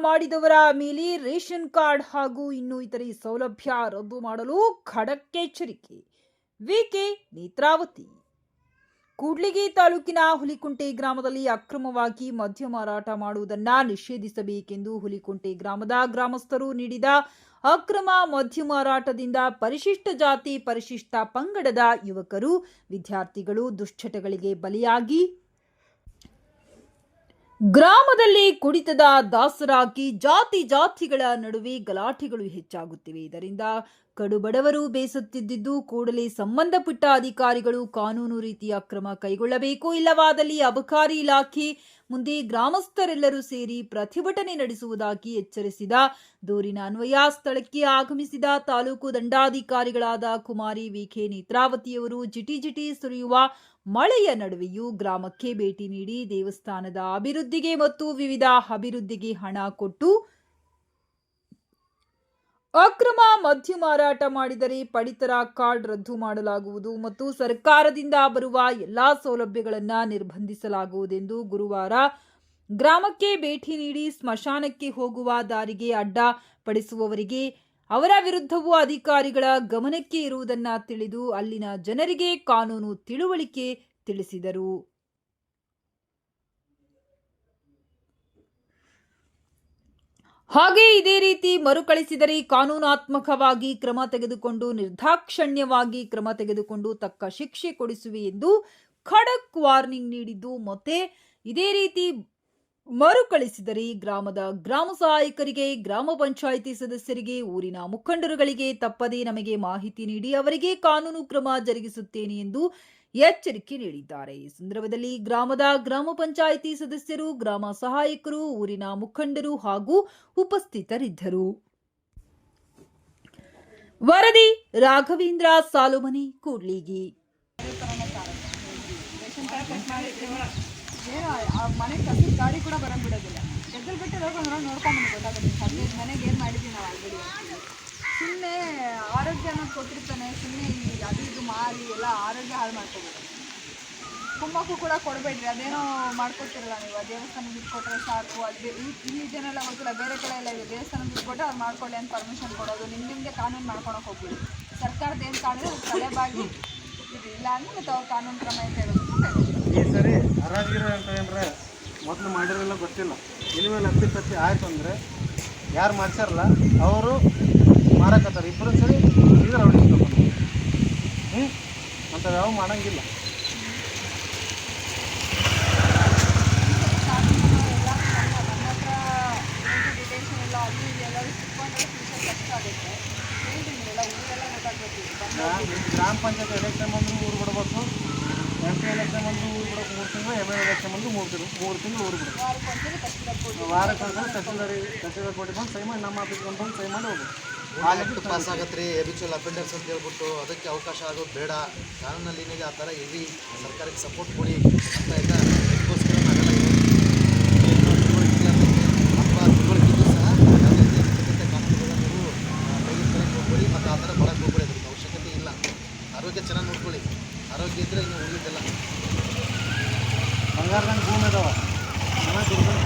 ಮಾಡಿದವರ ಮೇಲೆ ration card ಹಾಗೂ ಇನ್ನು ಇತರೆ ಸೌಲಭ್ಯ ರದ್ದು ಮಾಡಲು ಖಡಕ್ ಎಚ್ಚರಿಕೆ. ವಿಕೆ ನೇತ್ರಾವತಿ. ಕೂಡ್ಲಿಗಿ ತಾಲೂಕಿನ ಹುಲಿಕುಂಟೆ ಗ್ರಾಮದಲ್ಲಿ ಅಕ್ರಮವಾಗಿ ಮದ್ಯ ಮಾರಾಟ ಮಾಡುವುದನ್ನು ನಿಷೇಧಿಸಬೇಕೆಂದು ಹುಲಿಕುಂಟೆ ಗ್ರಾಮದ ಗ್ರಾಮಸ್ಥರು ನೀಡಿದ ಅಕ್ರಮ ಮದ್ಯ ಮಾರಾಟದಿಂದ ಪರಿಶಿಷ್ಟ ಜಾತಿ ಪರಿಶಿಷ್ಟ ಪಂಗಡದ ಯುವಕರು, ವಿದ್ಯಾರ್ಥಿಗಳು ದುಶ್ಚಟಗಳಿಗೆ ಬಲಿಯಾಗಿ ಗ್ರಾಮದಲ್ಲಿ ಕುಡಿತದ ದಾಸರಾಗಿ ಜಾತಿ ಜಾತಿಗಳ ನಡುವೆ ಗಲಾಟೆಗಳು ಹೆಚ್ಚಾಗುತ್ತಿವೆ. ಇದರಿಂದ ಕಡುಬಡವರು ಬೇಸತ್ತಿದ್ದು ಕೂಡಲೇ ಸಂಬಂಧಪಟ್ಟ ಅಧಿಕಾರಿಗಳು ಕಾನೂನು ರೀತಿಯ ಕ್ರಮ ಕೈಗೊಳ್ಳಬೇಕು, ಇಲ್ಲವಾದಲ್ಲಿ ಅಬಕಾರಿ ಇಲಾಖೆ ಮುಂದೆ ಗ್ರಾಮಸ್ಥರೆಲ್ಲರೂ ಸೇರಿ ಪ್ರತಿಭಟನೆ ನಡೆಸುವುದಾಗಿ ಎಚ್ಚರಿಸಿದ ದೂರಿನ ಅನ್ವಯ ಸ್ಥಳಕ್ಕೆ ಆಗಮಿಸಿದ ತಾಲೂಕು ದಂಡಾಧಿಕಾರಿಗಳಾದ ಕುಮಾರಿ ವಿಖೆ ನೇತ್ರಾವತಿಯವರು ಜಿಟಿ ಜಿಟಿ ಸುರಿಯುವ ಮಳೆಯ ನಡುವೆಯೂ ಗ್ರಾಮಕ್ಕೆ ಭೇಟಿ ನೀಡಿ ದೇವಸ್ಥಾನದ ಅಭಿವೃದ್ಧಿಗೆ ಮತ್ತು ವಿವಿಧ ಅಭಿವೃದ್ಧಿಗೆ ಹಣ ಕೊಟ್ಟು ಅಕ್ರಮ ಮದ್ಯ ಮಾರಾಟ ಮಾಡಿದರೆ ಪಡಿತರ ಕಾರ್ಡ್ ರದ್ದು ಮಾಡಲಾಗುವುದು ಮತ್ತು ಸರ್ಕಾರದಿಂದ ಬರುವ ಎಲ್ಲಾ ಸೌಲಭ್ಯಗಳನ್ನು ನಿರ್ಬಂಧಿಸಲಾಗುವುದೆಂದು ಗುರುವಾರ ಗ್ರಾಮಕ್ಕೆ ಭೇಟಿ ನೀಡಿ ಸ್ಮಶಾನಕ್ಕೆ ಹೋಗುವ ದಾರಿಗೆ ಅಡ್ಡ ಪಡಿಸುವವರಿಗೆ ಅವರ ವಿರುದ್ಧವೂ ಅಧಿಕಾರಿಗಳ ಗಮನಕ್ಕೆ ಇರುವುದನ್ನ ತಿಳಿದು ಅಲ್ಲಿನ ಜನರಿಗೆ ಕಾನೂನು ತಿಳುವಳಿಕೆ ತಿಳಿಸಿದರು. ಹಾಗೆ ಇದೇ ರೀತಿ ಮರುಕಳಿಸಿದರೆ ಕಾನೂನಾತ್ಮಕವಾಗಿ ಕ್ರಮ ತೆಗೆದುಕೊಂಡು ನಿರ್ದಾಕ್ಷಣ್ಯವಾಗಿ ಕ್ರಮ ತೆಗೆದುಕೊಂಡು ತಕ್ಕ ಶಿಕ್ಷೆ ಕೊಡಿಸುವೆ ಎಂದು ಖಡಕ್ ವಾರ್ನಿಂಗ್ ನೀಡಿದ್ದು ಮತ್ತೆ ಇದೇ ರೀತಿ ಮರುಕಳಿಸಿದರೆ ಗ್ರಾಮದ ಗ್ರಾಮ ಸಹಾಯಕರಿಗೆ, ಗ್ರಾಮ ಪಂಚಾಯಿತಿ ಸದಸ್ಯರಿಗೆ, ಊರಿನ ಮುಖಂಡರುಗಳಿಗೆ ತಪ್ಪದೇ ನಮಗೆ ಮಾಹಿತಿ ನೀಡಿ ಅವರಿಗೆ ಕಾನೂನು ಕ್ರಮ ಜರುಗಿಸುತ್ತೇನೆ ಎಂದು ಎಚ್ಚರಿಕೆ ನೀಡಿದ್ದಾರೆ. ಈ ಸಂದರ್ಭದಲ್ಲಿ ಗ್ರಾಮದ ಗ್ರಾಮ ಪಂಚಾಯಿತಿ ಸದಸ್ಯರು, ಗ್ರಾಮ ಸಹಾಯಕರು, ಊರಿನ ಮುಖಂಡರು ಹಾಗೂ ಉಪಸ್ಥಿತರಿದ್ದರು. ವರದಿ, ರಾಘವೇಂದ್ರ ಸಾಲುಮನಿ, ಕೂಡ್ಲಿಗಿ. ಏನೋ ಆ ಮನೆ ಕಸದ ಗಾಡಿ ಕೂಡ ಬರಂಗ್ ಬಿಡೋದಿಲ್ಲ. ಎದ್ದಲ್ ಬಿಟ್ಟು ಹೋಗೋಣ ನೋಡ್ಕೊಂಡು ಗೊತ್ತಾಗುತ್ತೆ. ಹದಿನೈದು ಮನೆಗೆ ಏನು ಮಾಡಿದ್ವಿ ನಾವು ಆಲ್ರೆಡಿ ಸುಮ್ಮನೆ ಆರೋಗ್ಯ ಅನ್ನೋದು ಕೊಟ್ಟಿರ್ತಾನೆ ಸುಮ್ಮನೆ ಈ ಅದು ಇದು ಮಾರಿ ಎಲ್ಲ ಆರೋಗ್ಯ ಹಾಳು ಮಾಡ್ಕೋಬೇಕು ಕುಮ್ಮಕ್ಕೂ ಕೂಡ ಕೊಡಬೇಡ್ರಿ. ಅದೇನೋ ಮಾಡ್ಕೊತಿರಲ್ಲ ನೀವು. ದೇವಸ್ಥಾನ ದುಡ್ಡು ಕೊಟ್ಟರೆ ಸಾಕು. ಅದೇ ಇಲ್ಲಿ ಇದನ್ನೆಲ್ಲ ಗೊತ್ತಿಲ್ಲ, ಬೇರೆ ಕಡೆ ಎಲ್ಲ ಇದೆ. ದೇವಸ್ಥಾನ ದುಡ್ಡು ಕೊಟ್ಟರೆ ಅವ್ರು ಮಾಡ್ಕೊಳ್ಳಿ ಅಂತ ಪರ್ಮಿಷನ್ ಕೊಡೋದು. ನಿಮ್ಮ ನಿಮಗೆ ಕಾನೂನು ಮಾಡ್ಕೊಳಕ್ಕೆ ಹೋಗ್ಬಿಡಿ. ಸರ್ಕಾರದ ಏನು ಕಾನೂನು ತಲೆಬಾಗಿ ಇದು ಕಾನೂನು ಈ ಸರಿ ಹರಾಜಿಗಿರ ಅಂತ ಏನ್ರ ಮೊದಲು ಮಾಡಿರೋಲ್ಲ ಗೊತ್ತಿಲ್ಲ. ಇನ್ಮೇಲೆ ಹತ್ತಿ ಪತ್ತಿ ಆಯ್ತು ಅಂದರೆ ಯಾರು ಮಾಡ್ಸಾರಲ್ಲ ಅವರು ಮಾರಕತ್ತಾರೆ ಇಬ್ಬರು ಸರಿ ಇದ್ರೆ ಅವ್ರಿಗೆ ಹ್ಞೂ ಅಂತ ಯಾವ ಮಾಡಂಗಿಲ್ಲ. ಗ್ರಾಮ ಪಂಚಾಯತ್ ಎಲೆಕ್ಷನ್ ಬಂದರೂ ಊರು ಬಿಡಬೇಕು ಎಂ ಪಿ ಎಲೆಕ್ಷನ್ ಬಂದು ಊರು ಬಿಡೋಕೆ ಮೂರು ತಿಂಗಳು ಎಂ ಎಲ್ ಎಲೆಕ್ಷನ್ ಬಂದು ಮೂರು ತಿಂಗಳು ಮೂರು ತಿಂಗಳು ಊರು ಬಿಡಬೇಕು. ವಾರಕ್ಕೆ ಒಂದ್ಸಲ ತಹಸೀಲ್ದಾರಿ ತಹಸೀಲ್ದಾರ್ ಕೊಟ್ಟು ಬಂದು ಸೈ ಮಾಡಿ, ನಮ್ಮ ಆಫೀಸ್ಗೆ ಬಂದು ಸೈ ಮಾಡಿ ಹೋಗ್ಬೇಕು. ಆಲೆಕ್ಟ್ ಪಾಸ್ ಆಗತ್ತೆ ರೀ ಎಬಿಚುವಲ್ ಅಫೆಂಡರ್ಸ್ ಅಂತ ಹೇಳ್ಬಿಟ್ಟು ಅದಕ್ಕೆ ಅವಕಾಶ ಆಗೋದು ಬೇಡ. ಕಾನೂನಲ್ಲಿ ಏನಿದೆ ಆ ಥರ ಇರಿ, ಸರ್ಕಾರಕ್ಕೆ ಸಪೋರ್ಟ್ ಕೊಡಿ ಅಂತ ಎಲ್ಲ ಆರೋಗ್ಯ ಇದ್ದರೆ ಇನ್ನು ಉಳಿದಿದ್ದೆಲ್ಲ ಬಂಗಾರದಂಗೆ ಭೂಮಿ ಅದಾವ ಮನೆ ದುರ್ಗಂತ